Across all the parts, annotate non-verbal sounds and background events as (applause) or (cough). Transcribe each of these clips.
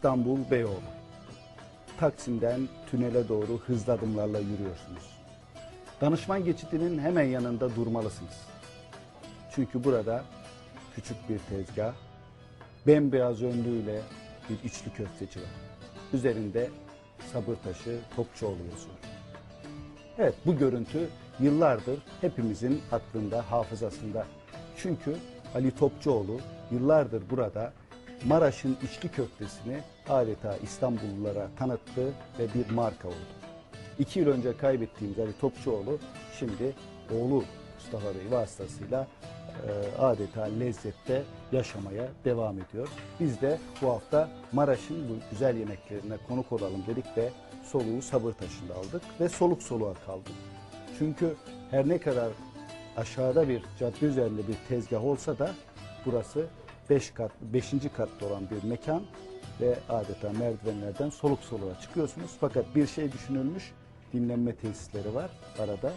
İstanbul Beyoğlu. Taksim'den tünele doğru hızlı adımlarla yürüyorsunuz. Danışman geçidinin hemen yanında durmalısınız. Çünkü burada küçük bir tezgah, bembeyaz önlüğüyle bir içli köfteci var. Üzerinde sabır taşı Topçuoğlu yazıyor. Evet bu görüntü yıllardır hepimizin aklında, hafızasında. Çünkü Ali Topçuoğlu yıllardır burada Maraş'ın içli köftesini adeta İstanbullulara tanıttı ve bir marka oldu. İki yıl önce kaybettiğimiz Ali Topçuoğlu şimdi oğlu Mustafa Bey vasıtasıyla e, adeta lezzette yaşamaya devam ediyor. Biz de bu hafta Maraş'ın bu güzel yemeklerine konuk olalım dedik ve soluğu sabır taşında aldık ve soluk soluğa kaldık. Çünkü her ne kadar aşağıda bir cadde üzerinde bir tezgah olsa da burası 5 kat 5. katta olan bir mekan ve adeta merdivenlerden soluk soluğa çıkıyorsunuz. Fakat bir şey düşünülmüş dinlenme tesisleri var arada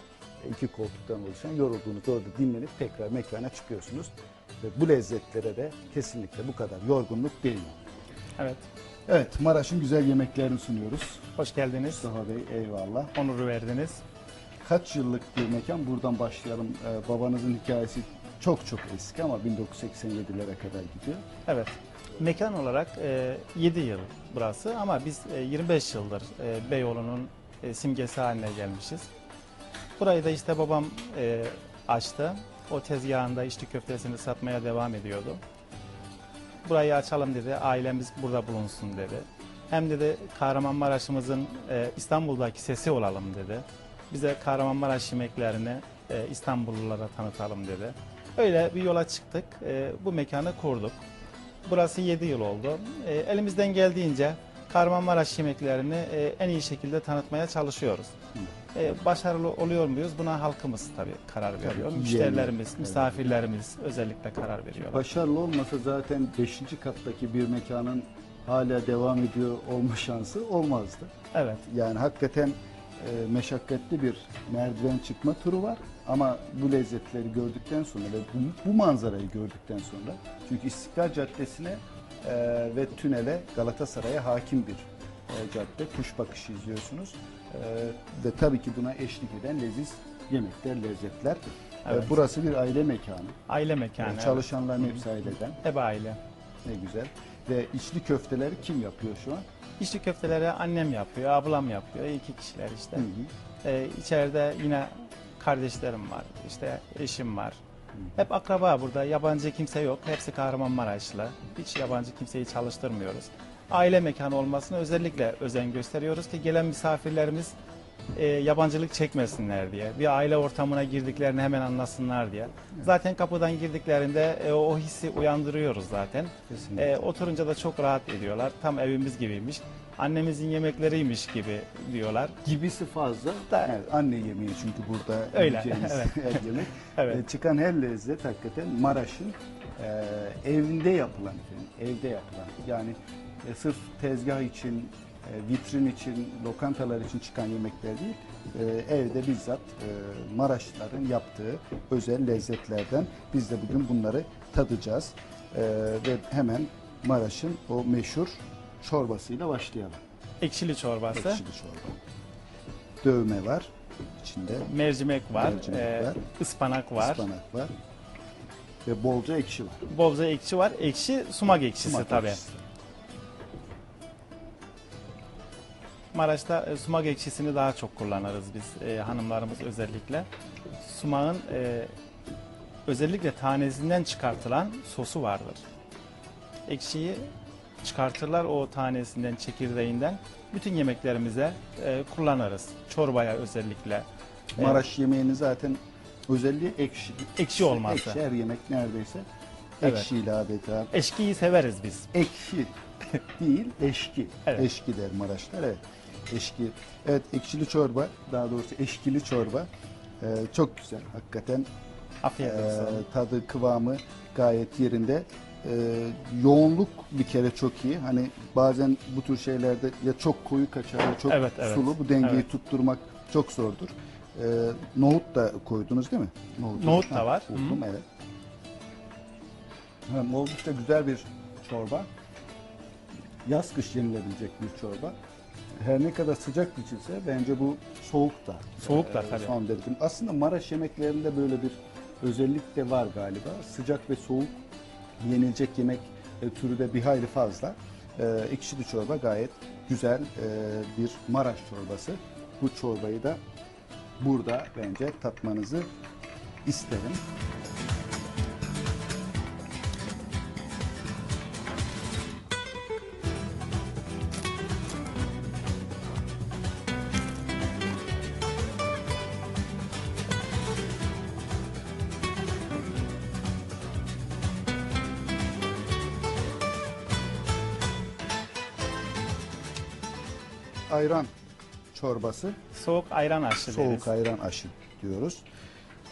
iki koltuktan oluşan yorulduğunuz orada dinlenip tekrar mekana çıkıyorsunuz. Ve bu lezzetlere de kesinlikle bu kadar yorgunluk değil. Evet, Evet Maraş'ın güzel yemeklerini sunuyoruz. hoş geldiniz. Mustafa Bey eyvallah. Onuru verdiniz. Kaç yıllık bir mekan? Buradan başlayalım. Ee, babanızın hikayesi çok çok eski ama 1987'lere kadar gidiyor. Evet, mekan olarak e, 7 yıl burası ama biz e, 25 yıldır e, Beyoğlu'nun e, simgesi haline gelmişiz. Burayı da işte babam e, açtı. O tezgahında içli köftesini satmaya devam ediyordu. Burayı açalım dedi, ailemiz burada bulunsun dedi. Hem dedi Kahramanmaraş'ımızın e, İstanbul'daki sesi olalım dedi. Bize Kahramanmaraş yemeklerini e, İstanbullulara tanıtalım dedi. Öyle bir yola çıktık. E, bu mekanı kurduk. Burası 7 yıl oldu. E, elimizden geldiğince Kahramanmaraş yemeklerini e, en iyi şekilde tanıtmaya çalışıyoruz. E, başarılı oluyor muyuz? Buna halkımız tabii karar veriyor. ki Müşterilerimiz, misafirlerimiz özellikle karar veriyorlar. Başarılı olmasa zaten 5. kattaki bir mekanın hala devam ediyor olma şansı olmazdı. Evet, Yani hakikaten e, meşakkatli bir merdiven çıkma turu var. Ama bu lezzetleri gördükten sonra ve bu, bu manzarayı gördükten sonra çünkü İstiklal Caddesi'ne e, ve tünele Galatasaray'a hakim bir e, cadde. Kuş bakışı izliyorsunuz. E, ve tabii ki buna eşlik eden leziz yemekler, lezzetler. E, Evet. burası bir aile mekanı. aile mekanı. evet. Çalışanların hepsi aileden. Hep aile. Ne güzel. Ve içli köfteleri kim yapıyor şu an? İçli köfteleri annem yapıyor, ablam yapıyor. iki kişiler işte. Hı hı. Ee, içeride yine kardeşlerim var, işte eşim var. Hep akraba burada, yabancı kimse yok. Hepsi Kahramanmaraşlı. Hiç yabancı kimseyi çalıştırmıyoruz. Aile mekanı olmasına özellikle özen gösteriyoruz ki gelen misafirlerimiz e, yabancılık çekmesinler diye. Bir aile ortamına girdiklerini hemen anlasınlar diye. Zaten kapıdan girdiklerinde e, o hissi uyandırıyoruz zaten. E, oturunca da çok rahat ediyorlar. Tam evimiz gibiymiş. Annemizin yemekleriymiş gibi diyorlar. Gibisi fazla. Da- Evet, anne yemeği çünkü burada Öyle, yiyeceğiniz (laughs) evet. her yemek. (laughs) Evet. E, çıkan her lezzet hakikaten Maraş'ın e, evinde yapılan efendim, evde yapılan. Yani e, sırf tezgah için, e, vitrin için, lokantalar için çıkan yemekler değil, e, evde bizzat e, Maraşlıların yaptığı özel lezzetlerden biz de bugün bunları tadacağız. E, ve hemen Maraş'ın o meşhur çorbasıyla başlayalım. Ekşili çorbası, Ekşili çorba. Dövme var içinde. mercimek var, Mercimek e, var. ıspanak var, ıspanak var. Ve bolca ekşi var. bolca ekşi var. Ekşi sumak ekşisi Sumak tabii. ekşisi. Maraş'ta e, sumak ekşisini daha çok kullanırız biz e, hanımlarımız özellikle. Sumağın e, özellikle tanesinden çıkartılan sosu vardır. Ekşiyi çıkartırlar o tanesinden, çekirdeğinden. Bütün yemeklerimize e, kullanırız. Çorbaya özellikle. E, Maraş yemeğinin zaten özelliği ekşi. Ekşi olması. Ekşi her yemek neredeyse. Evet. Ekşiyle adeta. Eşkiyi severiz biz. Ekşi (laughs) değil, eşki. Evet. Eşki der Maraşlar. Evet. Eşki. Evet, ekşili çorba, daha doğrusu eşkili çorba. Ee, çok güzel. Hakikaten Afiyet Ee, olsun. tadı kıvamı gayet yerinde. Ee, yoğunluk bir kere çok iyi. Hani bazen bu tür şeylerde ya çok koyu kaçar ya çok Evet, evet. sulu. Bu dengeyi Evet. tutturmak çok zordur. Ee, nohut da koydunuz değil mi? Nohut, Nohut da var. Buldum, evet. Evet, oldukça güzel bir çorba. yaz kış yenilebilecek bir çorba. Her ne kadar sıcak içilse bence bu soğuk da. Soğuk da e, tabii. Son derece. Aslında Maraş yemeklerinde böyle bir özellik de var galiba. Sıcak ve soğuk yenilecek yemek e, türü de bir hayli fazla. E, ekşili çorba gayet güzel e, bir Maraş çorbası. Bu çorbayı da burada bence tatmanızı isterim. Ayran çorbası, Soğuk ayran aşı deriz. soğuk ayran aşı diyoruz.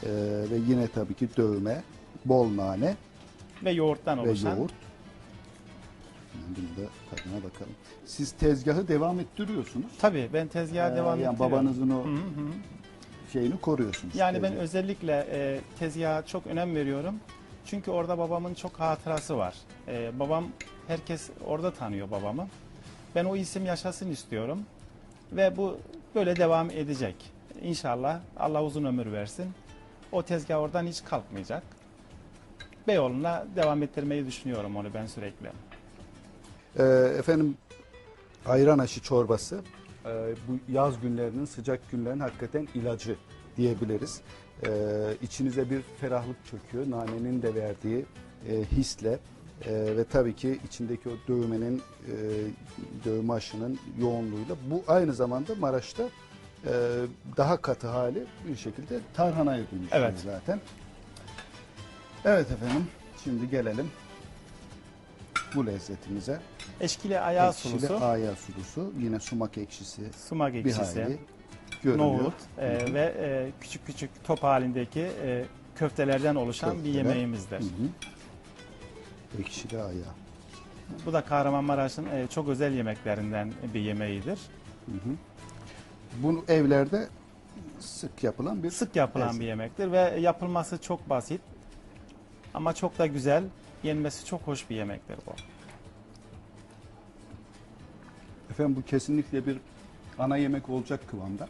E, ve yine tabii ki dövme, bol nane Ve yoğurttan ve oluşan. yoğurt. Bunu da tadına bakalım. Siz tezgahı devam ettiriyorsunuz. Tabii ben tezgaha Ee, devam yani ettiriyorum. babanızın o Hı hı şeyini koruyorsunuz. Yani ben özellikle e, tezgaha çok önem veriyorum. Çünkü orada babamın çok hatırası var. E, babam herkes orada tanıyor babamı. Ben o isim yaşasın istiyorum. Ve bu böyle devam edecek. İnşallah Allah uzun ömür versin. O tezgah oradan hiç kalkmayacak. Beyoğlu'na devam ettirmeyi düşünüyorum onu ben sürekli. Ee, efendim ayran aşı çorbası e, bu yaz günlerinin sıcak günlerin hakikaten ilacı diyebiliriz. Ee, içinize bir ferahlık çöküyor. Nanenin de verdiği e, hisle e, ve tabii ki içindeki o dövmenin e, dövme aşının yoğunluğuyla bu aynı zamanda Maraş'ta e, daha katı hali bir şekilde tarhanaya dönüşüyor Evet. zaten. Evet efendim şimdi gelelim bu lezzetimize. Eşkili ayağı Ekşili sulusu, aya sulusu. Yine sumak ekşisi sumak bir ekşisi. hayli görünüyor. nohut e, ve e, küçük küçük top halindeki e, köftelerden oluşan bir Köfteler. yemeğimizdir. Hı hı. Ekşili aya. Bu da Kahramanmaraş'ın e, çok özel yemeklerinden bir yemeğidir. Hı hı. Bunu evlerde sık yapılan bir Sık yapılan Evet. bir yemektir ve yapılması çok basit ama çok da güzel. Yenmesi çok hoş bir yemektir bu. Efendim bu kesinlikle bir ana yemek olacak kıvamda.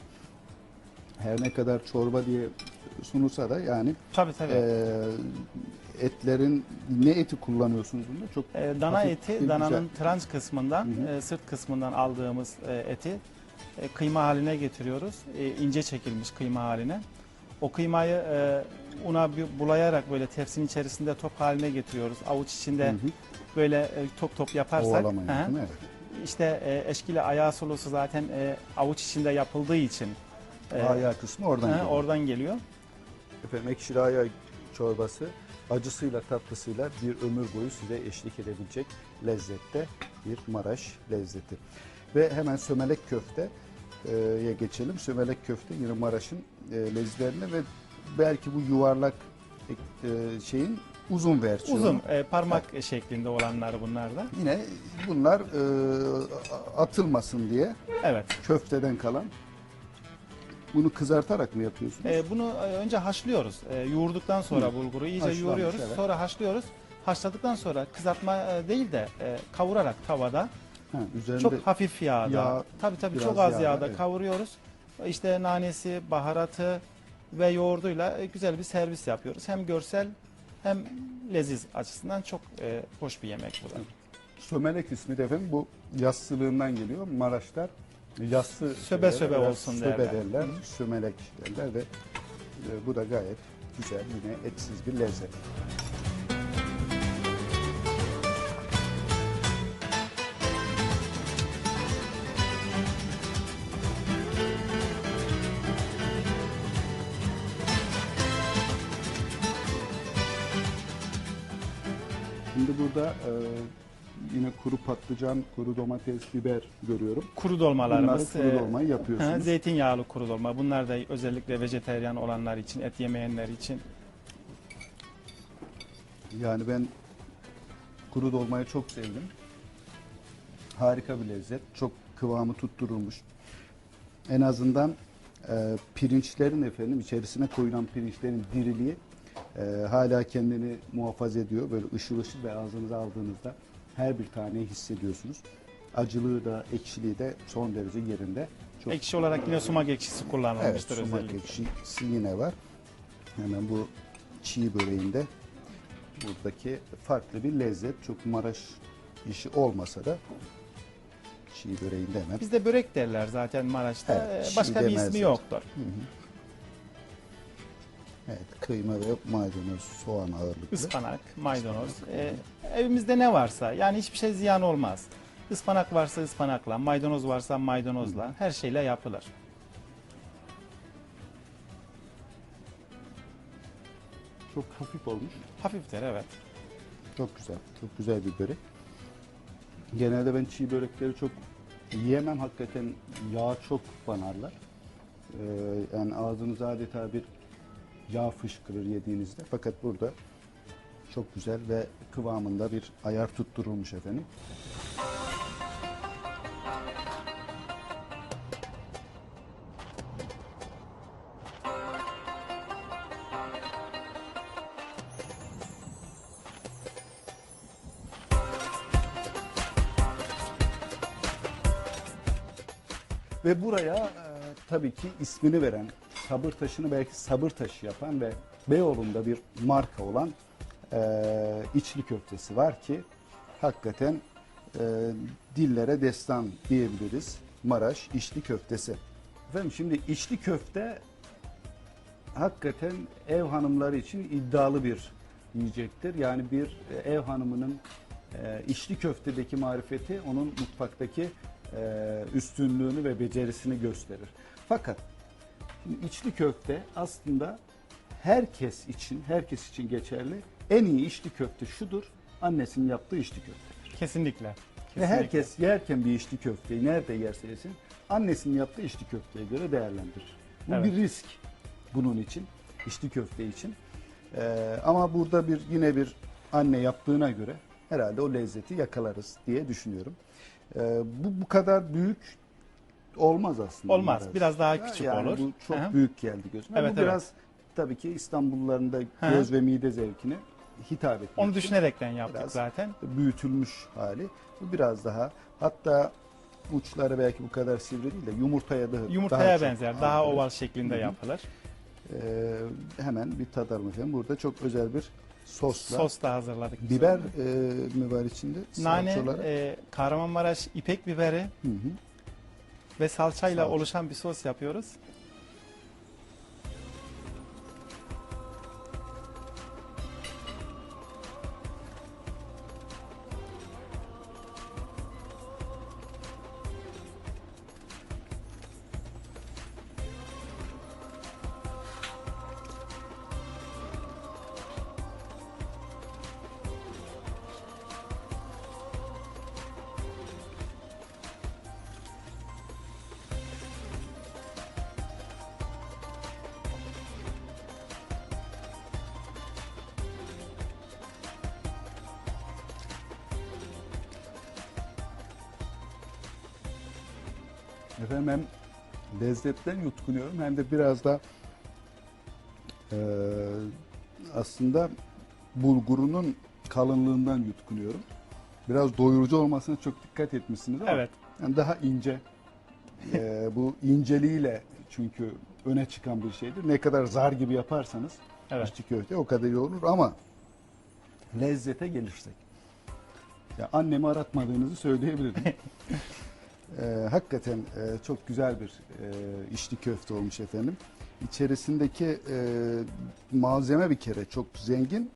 Her ne kadar çorba diye sunulsa da yani Tabii tabii. eee, etlerin ne eti kullanıyorsunuz bunda? Çok E, dana hafif eti, dananın güzel. tranç kısmından, Hı hı. e, sırt kısmından aldığımız e, eti e, kıyma haline getiriyoruz. E, ince çekilmiş kıyma haline. O kıymayı e, una bir bulayarak böyle tepsinin içerisinde top haline getiriyoruz. Avuç içinde Hı hı. böyle e, top top yaparsak. Mi? Evet. İşte e, eşkili ayağı sulusu zaten e, avuç içinde yapıldığı için e, Ayağı kısmı oradan hı, geliyor. oradan geliyor. Efendim ekşili ayağı çorbası acısıyla tatlısıyla bir ömür boyu size eşlik edebilecek lezzette bir Maraş lezzeti. Ve hemen sömelek köfteye geçelim. Sömelek köfte yine Maraş'ın lezzetlerine ve belki bu yuvarlak şeyin uzun versiyonu. Uzun e, parmak şeklinde olanlar bunlar da. Yine bunlar e, atılmasın diye Evet. köfteden kalan. Bunu kızartarak mı yapıyorsunuz? E, bunu önce haşlıyoruz. E, yoğurduktan sonra Hı. bulguru iyice Haşlanmış, yoğuruyoruz. evet. Sonra haşlıyoruz. Haşladıktan sonra kızartma e, değil de e, kavurarak tavada Ha, üzerinde çok hafif yağda. yağ, tabii tabii biraz çok az yağda, yağda evet. kavuruyoruz. İşte nanesi, baharatı ve yoğurduyla e, güzel bir servis yapıyoruz. Hem görsel hem leziz açısından çok e, hoş bir yemek bu da. Sömelek ismi de efendim bu yassılığından geliyor. Maraşlar yassı Söbe söbe olsun söbe derler. derler. Sömelek derler ve e, bu da gayet güzel yine etsiz bir lezzet. Kuru patlıcan, kuru domates, biber görüyorum. Kuru Bunları dolmalarımız. kuru e, dolmayı Ha, yapıyorsunuz. (laughs) Zeytinyağlı kuru dolma. Bunlar da özellikle vejeteryan olanlar için, et yemeyenler için. Yani ben kuru dolmayı çok sevdim. Harika bir lezzet. Çok kıvamı tutturulmuş. En azından e, pirinçlerin efendim içerisine koyulan pirinçlerin diriliği e, hala kendini muhafaza ediyor. Böyle ışıl ışıl ve ağzınıza aldığınızda her bir taneyi hissediyorsunuz. Acılığı da ekşiliği de son derece yerinde. Çok Ekşi olarak yine sumak ekşisi Evet, kullanılmıştır sumak özellikle. ekşisi yine var. Hemen bu çiğ böreğinde buradaki farklı bir lezzet. Çok Maraş işi olmasa da çiğ böreğinde hemen. Bizde börek derler zaten Maraş'ta. Evet, Ee, Başka bir demezler. ismi yoktur. Evet, kıyma ve maydanoz, soğan ağırlıklı. Ispanak, maydanoz. Ee, evimizde ne varsa yani hiçbir şey ziyan olmaz. Ispanak varsa ıspanakla, maydanoz varsa maydanozla her şeyle yapılır. Çok hafif olmuş. Hafiftir evet. Çok güzel. Çok güzel bir börek. Genelde ben çiğ börekleri çok yiyemem. Hakikaten yağ çok banarlar. Ee, yani ağzınız adeta bir yağ fışkırır yediğinizde. Fakat burada çok güzel ve kıvamında bir ayar tutturulmuş efendim. Ve buraya e, tabii ki ismini veren, sabır taşını belki sabır taşı yapan ve Beyoğlu'nda bir marka olan e, içli köftesi var ki hakikaten e, dillere destan diyebiliriz. Maraş içli köftesi. Efendim şimdi içli köfte hakikaten ev hanımları için iddialı bir yiyecektir. Yani bir ev hanımının e, içli köftedeki marifeti onun mutfaktaki e, üstünlüğünü ve becerisini gösterir. Fakat içli köfte aslında herkes için, herkes için geçerli. En iyi içli köfte şudur, annesinin yaptığı içli köftedir. Kesinlikle. Ve Kesinlikle. herkes yerken bir içli köfteyi nerede yerse yesin annesinin yaptığı içli köfteye göre değerlendirir. Bu Evet. bir risk bunun için, içli köfte için. Ee, ama burada bir yine bir anne yaptığına göre herhalde o lezzeti yakalarız diye düşünüyorum. Ee, bu bu kadar büyük olmaz aslında. Olmaz. Maraş. Biraz daha küçük yani olur. Bu çok hı. büyük geldi gözüme. Evet, bu evet. biraz tabii ki İstanbulluların da göz ve mide zevkine hitap etmek Onu düşünerekten yaptık Biraz. zaten. büyütülmüş hali. Bu biraz daha hatta uçları belki bu kadar sivri değil de yumurtaya da Yumurtaya daha çok benzer. Daha oval şeklinde Hı hı. yapılır. Ee, hemen bir tadalım efendim. Burada çok özel bir sosla. Sos da hazırladık. Biber e, mi var içinde? Nane, e, Kahramanmaraş ipek biberi Hı hı. ve salçayla Salça. oluşan bir sos yapıyoruz. Efendim hem lezzetten yutkunuyorum hem de biraz da e, aslında bulgurunun kalınlığından yutkunuyorum. Biraz doyurucu olmasına çok dikkat etmişsiniz ama Evet. yani daha ince. E, (laughs) bu inceliğiyle çünkü öne çıkan bir şeydir. Ne kadar zar gibi yaparsanız Evet. içli köfte o kadar iyi olur ama lezzete gelirsek. Ya annemi aratmadığınızı söyleyebilirim. (laughs) Ee, hakikaten e, çok güzel bir e, içli köfte olmuş efendim. İçerisindeki e, malzeme bir kere çok zengin